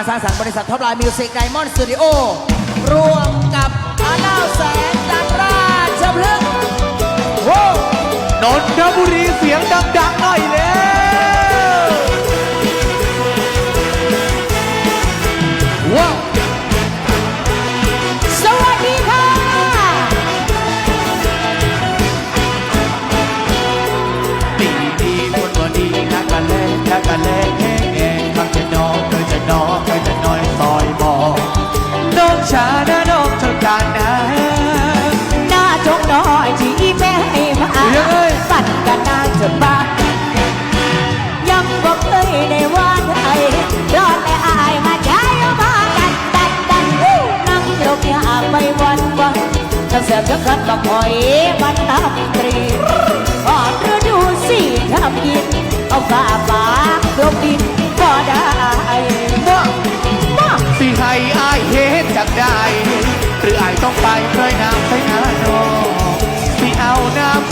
การสร้างสรรค์บริษัทท็อปไลน์มิวสิกไดมอนด์สตูดิโอร่วมกับอาณาแสงจันทราชพฤกษ์โว้นนทบุรีเสียงดัง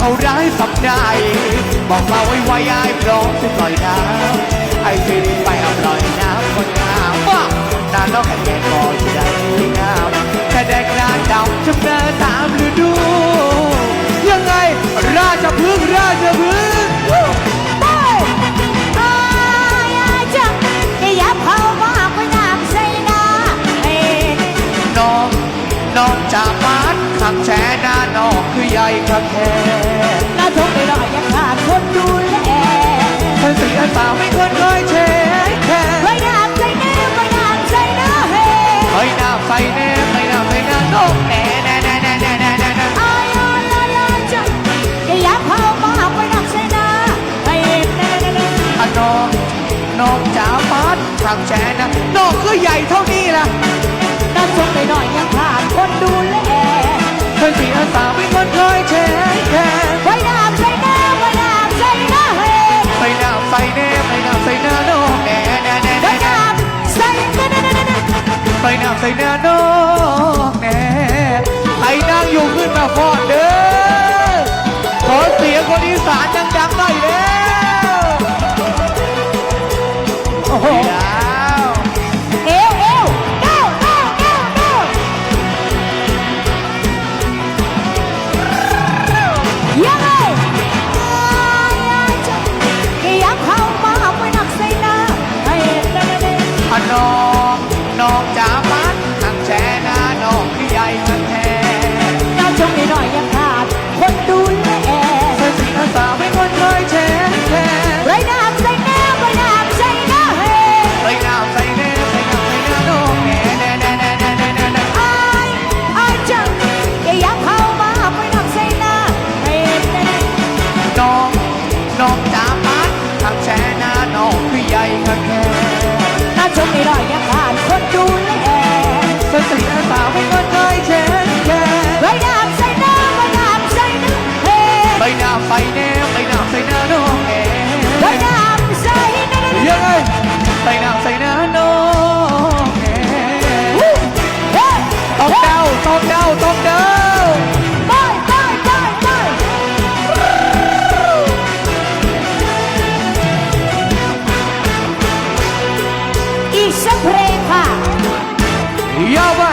าร้ายสับได้บอกมาไว้ไว้ไอายพร้อมจะปล่อยน้ำไอ้สินไปเอาปล่อยน้ำคนงามว่านานแล้วแค่แก่ก่อนใจงามแค่แดกหน้าดำชำนาญตามฤดู ยังไงราชพฤกษ์ราชพฤกษ์น้องน้องจากบ้านขับแช่หน้านองคือใหญ่ขับแค่น่า ทงไปหน่อยยังขาดคนดูแลเธอสีอันเปล่าไม่ควรคอยเช็ ไปหน้าไฟหน้าน้องแน่ไอ้นางอยู่ขึ้นมาฟอดเด้อขอเสียงคนอีสานดังๆหน่อยเด้โอ้โหดาวเอวเอวเก้าเก้าเก้าเก้ายังไงยังเข้ามาไม่นักใส่หน้าให้เน่เน่อะน้องน้องจ๋า 你要不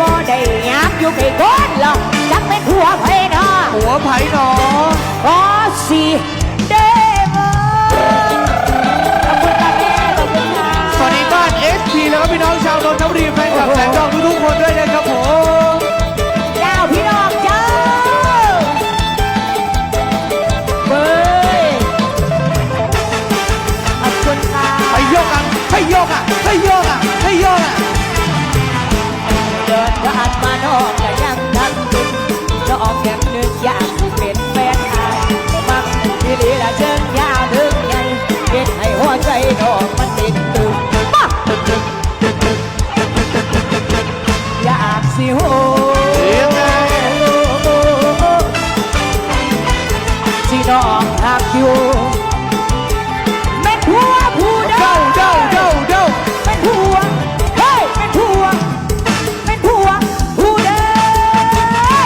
บ่ได้ยาบอยู่ไกลก้อนหรอกจักเป็นหัวไผ่นอหัวไผ่หนอขอสิ หักอยู่แม่นผัวผู้ใดเด้าเด้าเด้าเด้าเป็นผัวเฮ้ยเป็นผัวเป็นผัวผู้ใด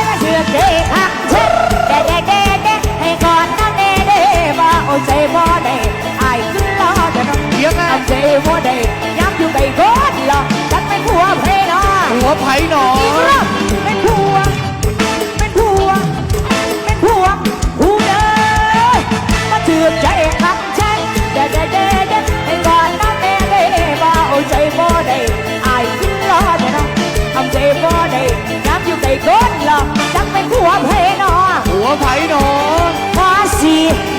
มาเชื่อเจ๊ค่ะเช็ดเด้เด้เด้เด้ให้ก่อนนะเด้เด้ว่าโอ้ใจบ่ได้อายขึ้นรอเดี๋ยวน้องเสียงไงเอาใจบ่ได้ย้ำอยู่ใกล้ก้นหรอกฉันเป็นผัวเพลนอหัวไผ่หนอ Yeah.